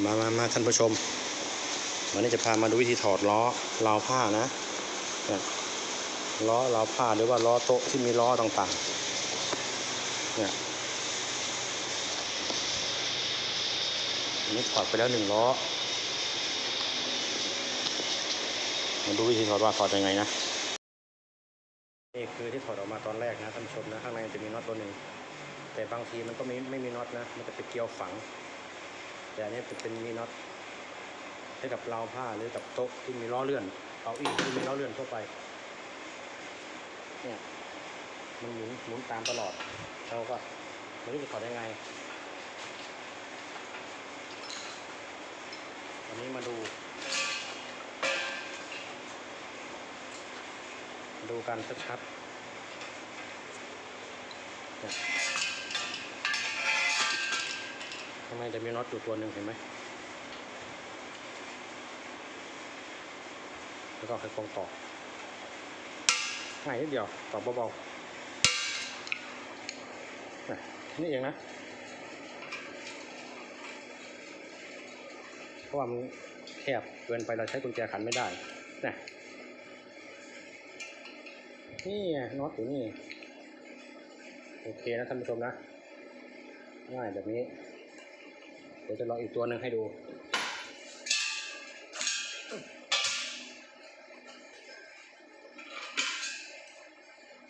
มามามาท่านผู้ชม วันนี้จะพามาดูวิธีถอดล้อราวผ้านะ ล้อราวผ้าหรือว่าล้อโต๊ะที่มีล้อต่างๆ เนี่ยอันนี้ถอดไปแล้วหนึ่งล้อ มาดูวิธีถอดว่าถอดยังไงนะ นี่คือที่ถอดออกมาตอนแรกนะท่านผู้ชมนะ ข้างในจะมีน็อตตัวหนึ่ง แต่บางทีมันก็ไม่ไม่มีน็อตนะ มันจะเป็นเกลียวฝัง แต่อันนี้เป็นเป็นมีน็อตให้กับราวผ้าหรือกับโต๊ะที่มีล้อเลื่อนเก้าอี้ที่มีล้อเลื่อนทั่วไป เนี่ยมันหมุนหมุนตามตลอดเราก็ไม่รู้จะถอดยังไงวันนี้มาดู ดูกันชัดๆ ข้างในจะมีน็อตอยู่ตัวหนึ่งเห็นไหมแล้วก็ไขควงต่อง่ายนิดเดียวต่อเบาๆนี่เองนะเพราะว่ามันแคบเกินไปเราใช้กุญแจขันไม่ได้นะนี่น็อตอยู่นี่ โอเคนะท่านผู้ชมนะง่ายแบบนี้ เดี๋ยวจะลองอีกตัวหนึ่งให้ดู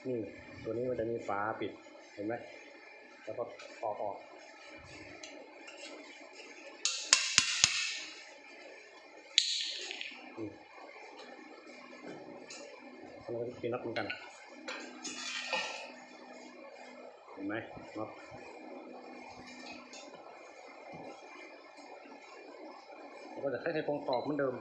นี่ตัวนี้มันจะมีฝาปิดเห็นไหมแล้วก็ออกออกนี่อันนี้ก็มีน็อตเหมือนกัน เห็นไหมน็อตแล้ว ก็จะใช้ไขควงตอกเหมือนเดิม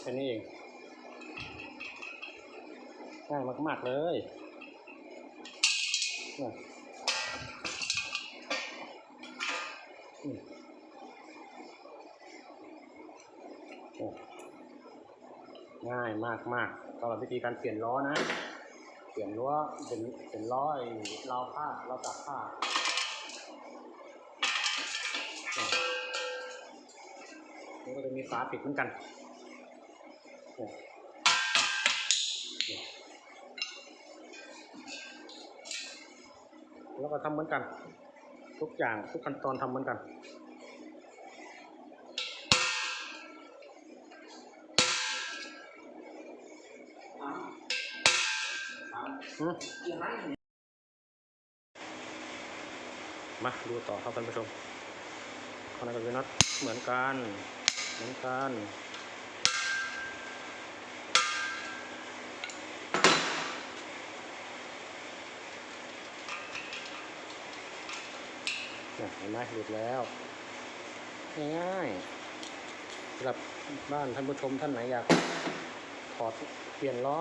แค่นี้เองง่ายมากๆเลยนี่ยอื มเนี่ยง่ายมากสำหรับวิธีการเปลี่ยนล้อนะ เปลี่ยนล้อเป็นเป็นล้อไอ้ราวผ้าเราตากผ้าเนี่ก็จะมีฝาปิดเหมือนกันแล้วก็ทำเหมือนกัน ทุกอย่างทุกขั้นตอนทำเหมือนกัน มาดูต่อครับท่านผู้ชมข้างในก็เป็นน็อตเหมือนกัน เหมือนกันนี่เห็นไหมหลุดแล้วง่ายๆสำหรับบ้านท่านผู้ชมท่านไหนอยากถอดเปลี่ยนล้อ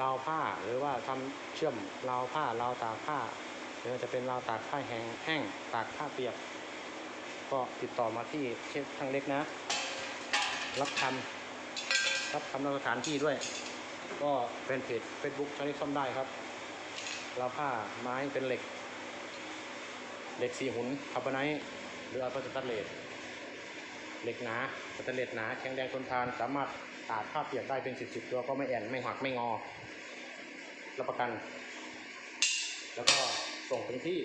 ราวผ้าหรือว่าทำเชื่อมราวผ้าราวตากผ้า หรือว่าจะเป็นราวตากผ้าแห้งแห้งตากผ้าเปียก ก็ติดต่อมาที่เชฟทางเล็กนะ รับทำรับทำในสถานที่ด้วย ก็เป็นเพจ Facebook ช่างเล็กซ่อมได้ครับราวผ้าไม้เป็นเหล็ก เหล็กสีหุนคาร์บอนไนท์หรืออัลตราสแตนเลส เหล็กหนาสแตนเลสหนาแข็งแรงทนทาน สามารถตากผ้าเปียกได้เป็นสิบสิบตัวก็ไม่แอนไม่หักไม่งอ รับประกัน แล้วก็ส่งถึงที่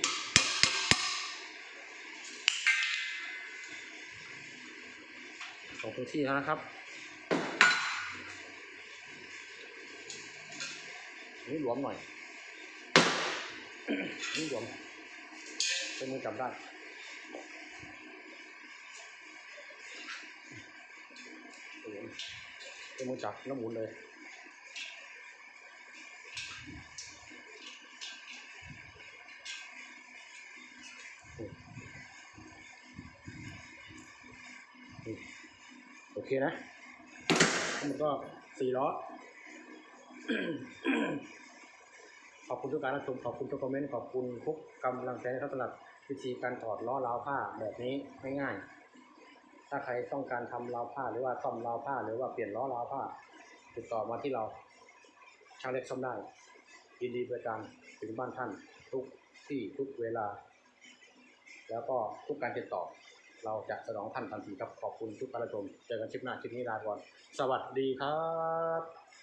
ส่งถึงที่นะครับนี่หลวมหน่อยนี่หลวมเป็นมือจับได้ มือจับแล้วหมุนเลยโอเคนะ มันก็สี่ล้อ ขอบคุณทุกการรับชม ขอบคุณทุกคอมเมนต์ ขอบคุณทุกกำลังใจนะครับสำหรับวิธีการถอดล้อราวผ้าแบบนี้ง่ายๆ ถ้าใครต้องการทำราวผ้าหรือว่าซ่อมราวผ้าหรือว่าเปลี่ยนล้อราวผ้า ติดต่อมาที่เราช่างเล็กซ่อมได้ยินดีบริการถึงบ้านท่านทุกที่ทุกเวลา แล้วก็ทุกการติดต่อ เราจะสนองท่านทันทีครับขอบคุณทุกการชมเจอกันคลิปหน้าคลิปนี้ลาก่อน สวัสดีครับ